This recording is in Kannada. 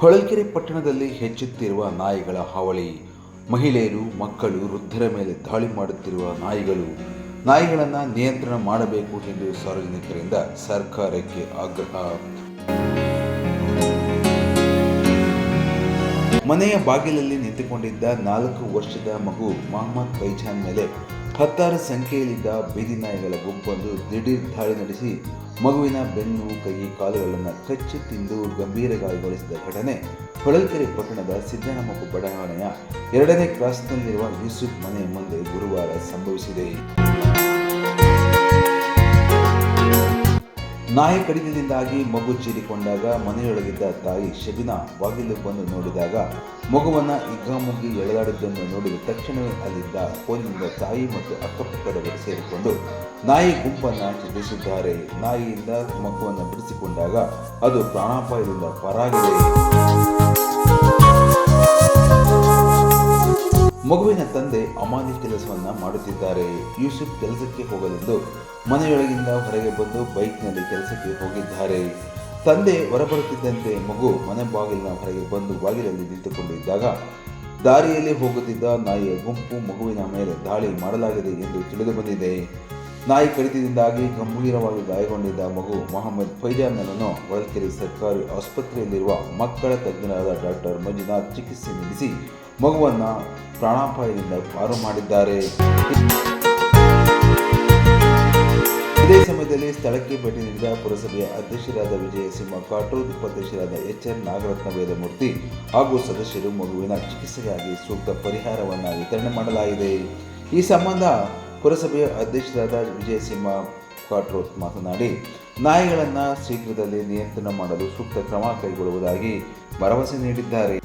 ಹೊಳಲ್ಕೆರೆ ಪಟ್ಟಣದಲ್ಲಿ ಹೆಚ್ಚುತ್ತಿರುವ ನಾಯಿಗಳ ಹಾವಳಿ. ಮಹಿಳೆಯರು, ಮಕ್ಕಳು ವೃದ್ಧರ ಮೇಲೆ ದಾಳಿ ಮಾಡುತ್ತಿರುವ ನಾಯಿಗಳು ನಾಯಿಗಳನ್ನು ನಿಯಂತ್ರಣ ಮಾಡಬೇಕು ಎಂದು ಸಾರ್ವಜನಿಕರಿಂದ ಸರ್ಕಾರಕ್ಕೆ ಆಗ್ರಹ. ಮನೆಯ ಬಾಗಿಲಲ್ಲಿ ನಿಂತುಕೊಂಡಿದ್ದ ನಾಲ್ಕು ವರ್ಷದ ಮಗು ಮೊಹಮ್ಮದ್ ಫೈಜಾನ್ ಮೇಲೆ ಹತ್ತಾರು ಸಂಖ್ಯೆಯಲ್ಲಿದ್ದ ಬೀದಿ ನಾಯಿಗಳ ಗುಂಪೊಂದು ದಿಢೀರ್ ದಾಳಿ ನಡೆಸಿ ಮಗುವಿನ ಬೆನ್ನು, ಕೈ, ಕಾಲುಗಳನ್ನು ಕಚ್ಚಿ ತಿಂದು ಗಂಭೀರ ಗಾಯಗೊಳಿಸಿದ ಘಟನೆ ಹೊಳಲ್ಕೆರೆ ಪಟ್ಟಣದ ಸಿದ್ದರಾಮಪ್ಪ ಬಡಾವಣೆಯ ಎರಡನೇ ಕ್ರಾಸ್ನಲ್ಲಿರುವ ಯೂಸುಫ್ ಮನೆ ಮುಂದೆ ಗುರುವಾರ ಸಂಭವಿಸಿದೆ. ನಾಯಿ ಕಡಿತದಿಂದಾಗಿ ಮಗು ಚೀರಿಕೊಂಡಾಗ ಮನೆಯೊಳಗಿದ್ದ ತಾಯಿ ಶಬಿನಾ ಬಾಗಿಲು ಬಂದು ನೋಡಿದಾಗ ಮಗುವನ್ನು ಇಗ್ಗಾಮುಗ್ಗಿ ಎಳೆದಾಡಿದ್ದನ್ನು ನೋಡಿದ ತಕ್ಷಣವೇ ಅಲ್ಲಿದ್ದ ಫೋನಿನಿಂದ ತಾಯಿ ಮತ್ತು ಅಕ್ಕಪಕ್ಕದವರು ಸೇರಿಕೊಂಡು ನಾಯಿ ಗುಂಪನ್ನು ಚಿತ್ರಿಸಿದ್ದಾರೆ ನಾಯಿಯಿಂದ ಮಗುವನ್ನು ಬಿಡಿಸಿಕೊಂಡಾಗ ಅದು ಪ್ರಾಣಾಪಾಯದಿಂದ ಪಾರಾಗಿದೆ. ಮಗುವಿನ ತಂದೆ ಅಮಾನಿ ಕೆಲಸವನ್ನ ಮಾಡುತ್ತಿದ್ದಾರೆ. ಯೂಸುಫ್ ಕೆಲಸಕ್ಕೆ ಹೋಗಲೆಂದು ಮನೆಯೊಳಗಿಂದ ಹೊರಗೆ ಬಂದು ಬೈಕ್ನಲ್ಲಿ ಕೆಲಸಕ್ಕೆ ಹೋಗಿದ್ದಾರೆ. ತಂದೆ ಹೊರಬರುತ್ತಿದ್ದಂತೆ ಮಗು ಮನೆ ಬಾಗಿಲಿನ ಹೊರಗೆ ಬಂದು ಬಾಗಿಲಲ್ಲಿ ನಿಂತುಕೊಂಡಿದ್ದಾಗ ದಾರಿಯಲ್ಲಿ ಹೋಗುತ್ತಿದ್ದ ನಾಯಿಯ ಗುಂಪು ಮಗುವಿನ ಮೇಲೆ ದಾಳಿ ಮಾಡಲಾಗಿದೆ ಎಂದು ತಿಳಿದು ಬಂದಿದೆ. ನಾಯಿ ಕಡಿತದಿಂದಾಗಿ ಗಂಭೀರವಾಗಿ ಗಾಯಗೊಂಡಿದ್ದ ಮಗು ಮೊಹಮ್ಮದ್ ಫೈಜಾನ್ನನ್ನು ಹೊಳಲ್ಕೆರೆ ಸರ್ಕಾರಿ ಆಸ್ಪತ್ರೆಯಲ್ಲಿರುವ ಮಕ್ಕಳ ತಜ್ಞರಾದ ಡಾಕ್ಟರ್ ಮಂಜುನಾಥ್ ಚಿಕಿತ್ಸೆ ನೀಡಿಸಿ ಮಗುವನ್ನ ಪ್ರಾಣಾಪಾಯದಿಂದ ಪಾರು ಮಾಡಿದ್ದಾರೆ. ಇದೇ ಸಮಯದಲ್ಲಿ ಸ್ಥಳಕ್ಕೆ ಭೇಟಿ ನೀಡಿದ ಪುರಸಭೆಯ ಅಧ್ಯಕ್ಷರಾದ ವಿಜಯ ಸಿಂಹ ಕಾಟೂರ್, ಉಪಾಧ್ಯಕ್ಷರಾದ ಎಚ್ ಎನ್ ನಾಗರತ್ನ, ವೇದಮೂರ್ತಿ ಹಾಗೂ ಸದಸ್ಯರು ಮಗುವಿನ ಚಿಕಿತ್ಸೆಗಾಗಿ ಸೂಕ್ತ ಪರಿಹಾರವನ್ನು ವಿತರಣೆ ಮಾಡಲಾಗಿದೆ. ಈ ಸಂಬಂಧ ಪುರಸಭೆಯ ಅಧ್ಯಕ್ಷರಾದ ವಿಜಯ ಸಿಂಹ ಕಾಟ್ರೋತ್ ಮಾತನಾಡಿ, ನಾಯಿಗಳನ್ನು ಶೀಘ್ರದಲ್ಲಿ ನಿಯಂತ್ರಣ ಮಾಡಲು ಸೂಕ್ತ ಕ್ರಮ ಕೈಗೊಳ್ಳುವುದಾಗಿ ಭರವಸೆ ನೀಡಿದ್ದಾರೆ.